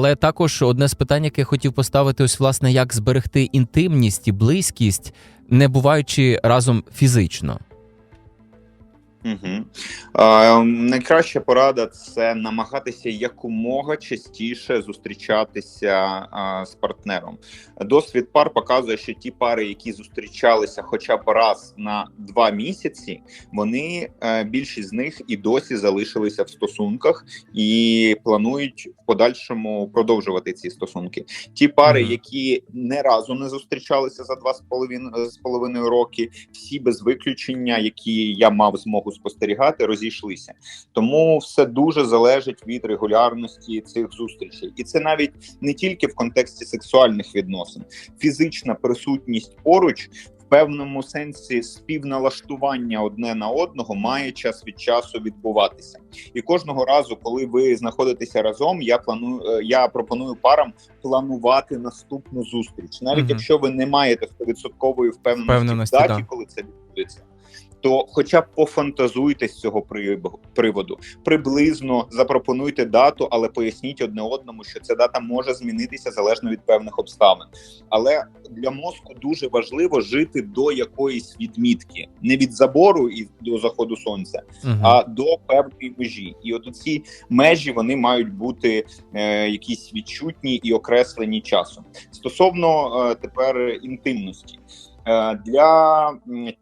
Але також одне з питань, яке я хотів поставити, ось власне, як зберегти інтимність і близькість, не буваючи разом фізично. Угу. Е, найкраща порада це намагатися якомога частіше зустрічатися е, з партнером. Досвід пар показує, що ті пари, які зустрічалися хоча б раз на два місяці, вони е, більшість з них і досі залишилися в стосунках і планують в подальшому продовжувати ці стосунки. Ті пари, Мгм. які не разу не зустрічалися за два з половиною з половиною роки, всі без виключення, які я мав змогу спостерігати, розійшлися. Тому все дуже залежить від регулярності цих зустрічей, і це навіть не тільки в контексті сексуальних відносин, фізична присутність поруч. В певному сенсі співналаштування одне на одного має час від часу відбуватися, і кожного разу, коли ви знаходитеся разом, я планую, е, я пропоную парам планувати наступну зустріч, навіть Мгм. якщо ви не маєте 100% впевненості, Впевненості, в даті, да. коли це відбудеться. То, хоча б пофантазуйте з цього приводу, приблизно запропонуйте дату, але поясніть одне одному, що ця дата може змінитися залежно від певних обставин. Але для мозку дуже важливо жити до якоїсь відмітки, не від забору і до заходу сонця, Мгм. а до певної межі. І от ці межі вони мають бути е, якісь відчутні і окреслені часом. Стосовно е, тепер інтимності. Е, Для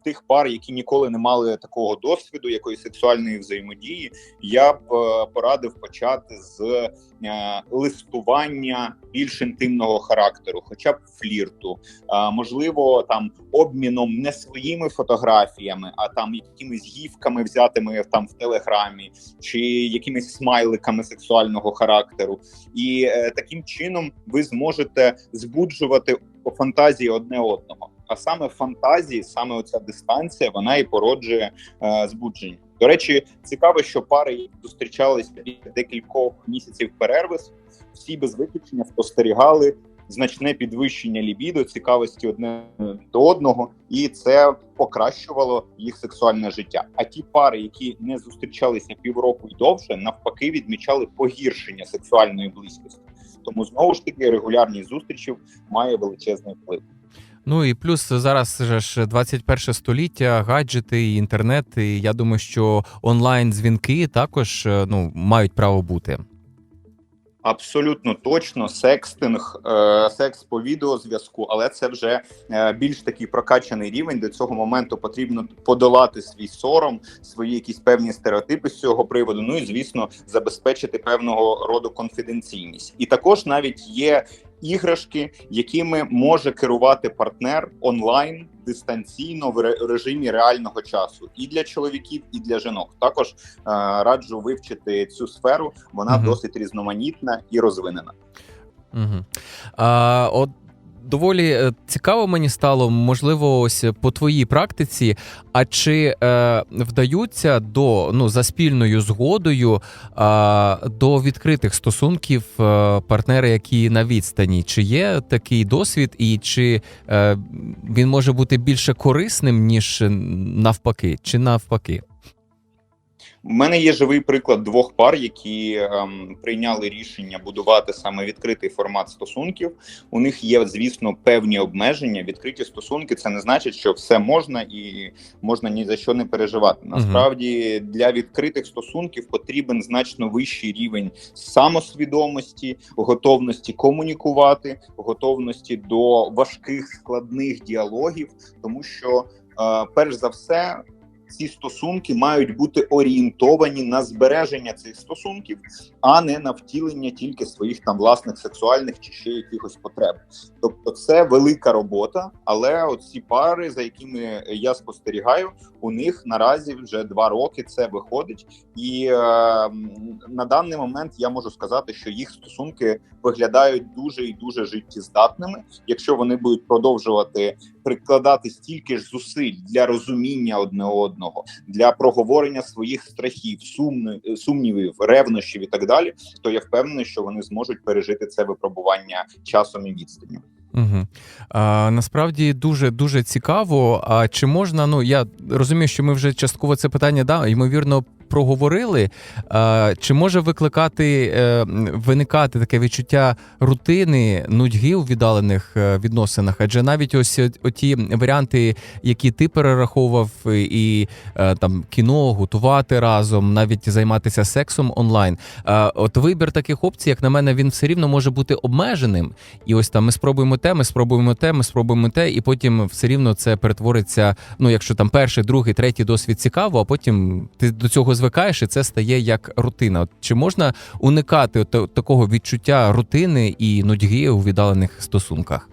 тих пар, які ніколи не мали такого досвіду, якоїсь сексуальної взаємодії, я б е, порадив почати з е, листування більш інтимного характеру, хоча б флірту, можливо, там обміном не своїми фотографіями, а там якимись гівками, взятими там в телеграмі, чи якимись смайликами сексуального характеру, і таким чином ви зможете збуджувати фантазії одне одного. А саме фантазії, саме оця дистанція, вона і породжує е, збудження. До речі, цікаво, що пари зустрічалися декількох місяців перерви. Всі без виключення спостерігали значне підвищення лібідо, цікавості одне до одного, і це покращувало їх сексуальне життя. А ті пари, які не зустрічалися півроку і довше, навпаки, відмічали погіршення сексуальної близькості. Тому знову ж таки регулярність зустрічів має величезний вплив. Ну і плюс зараз ж 21 століття, гаджети, і інтернет. І я думаю, що онлайн дзвінки також е, ну мають право бути. Абсолютно точно, секстинг, е, секс по відеозв'язку, але це вже е, більш такий прокачаний рівень. До цього моменту потрібно подолати свій сором, свої якісь певні стереотипи з цього приводу. Ну і звісно, забезпечити певного роду конфіденційність. І також навіть є іграшки, якими може керувати партнер онлайн дистанційно в режимі реального часу, і для чоловіків, і для жінок. Також е, раджу вивчити цю сферу. Вона угу. досить різноманітна і розвинена. Угу. А, от доволі е, цікаво мені стало, можливо, ось по твоїй практиці. А чи е, вдаються до ну за спільною згодою а, до відкритих стосунків е, партнери, які на відстані? Чи є такий досвід, і чи е, він може бути більше корисним ніж навпаки, чи навпаки? У мене є живий приклад двох пар, які ем, прийняли рішення будувати саме відкритий формат стосунків. У них є, звісно, певні обмеження. Відкриті стосунки це не значить, що все можна і можна ні за що не переживати. Насправді для відкритих стосунків потрібен значно вищий рівень самосвідомості, готовності комунікувати, готовності до важких складних діалогів, тому що е, перш за все. Ці стосунки мають бути орієнтовані на збереження цих стосунків, а не на втілення тільки своїх там власних сексуальних чи ще якихось потреб. Тобто, це велика робота, але оці пари, за якими я спостерігаю, у них наразі вже два роки це виходить, і е, на даний момент я можу сказати, що їх стосунки виглядають дуже і дуже життєздатними, якщо вони будуть продовжувати прикладати стільки ж зусиль для розуміння одне одного, для проговорення своїх страхів, сумни- сумнівів, ревнощів і так далі, то я впевнений, що вони зможуть пережити це випробування часом і відстанню. Угу. А, насправді дуже дуже цікаво. А чи можна? Ну я розумію, що ми вже частково це питання да, ймовірно проговорили, чи може викликати е, виникати таке відчуття рутини, нудьги у віддалених е, відносинах? Адже навіть ось оті варіанти, які ти перераховував, і е, там кіно, готувати разом, навіть займатися сексом онлайн. От вибір таких опцій, як на мене, він все рівно може бути обмеженим. І ось там ми спробуємо те, ми спробуємо те, ми спробуємо те, і потім все рівно це перетвориться. Ну, якщо там перший, другий, третій досвід цікаво, а потім ти до цього звикаєш, і це стає як рутина. Чи можна уникати от такого відчуття рутини і нудьги у віддалених стосунках?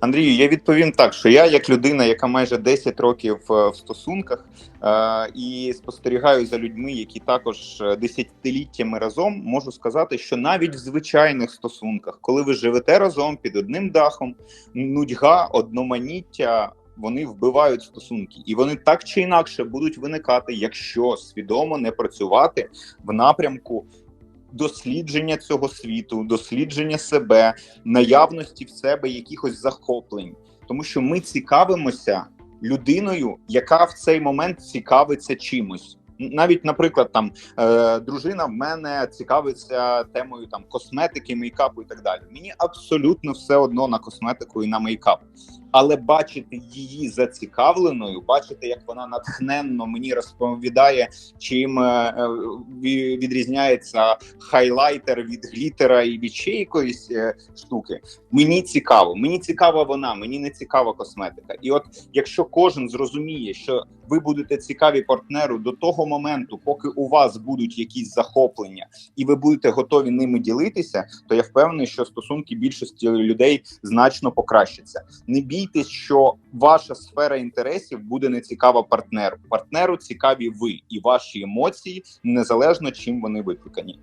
Андрію, я відповім так, що я, як людина, яка майже 10 років е, в стосунках, е, і спостерігаю за людьми, які також е, десятиліттями разом, можу сказати, що навіть в звичайних стосунках, коли ви живете разом під одним дахом, нудьга, одноманіття. Вони вбивають стосунки, і вони так чи інакше будуть виникати, якщо свідомо не працювати в напрямку дослідження цього світу, дослідження себе, наявності в себе якихось захоплень, тому що ми цікавимося людиною, яка в цей момент цікавиться чимось. Навіть, наприклад, там е, дружина в мене цікавиться темою там косметики, мейкапу і так далі. Мені абсолютно все одно на косметику і на мейкап. Але бачити її зацікавленою, бачити, як вона натхненно мені розповідає, чим е, е, ві- відрізняється хайлайтер від глітера і від ще якоїсь е, штуки. Мені цікаво, мені цікава вона, мені не цікава косметика. І от якщо кожен зрозуміє, що ви будете цікаві партнеру до того моменту, поки у вас будуть якісь захоплення, і ви будете готові ними ділитися, то я впевнений, що стосунки більшості людей значно покращаться. Не бійтесь, що ваша сфера інтересів буде не цікава партнеру. Партнеру цікаві ви і ваші емоції, незалежно чим вони викликані.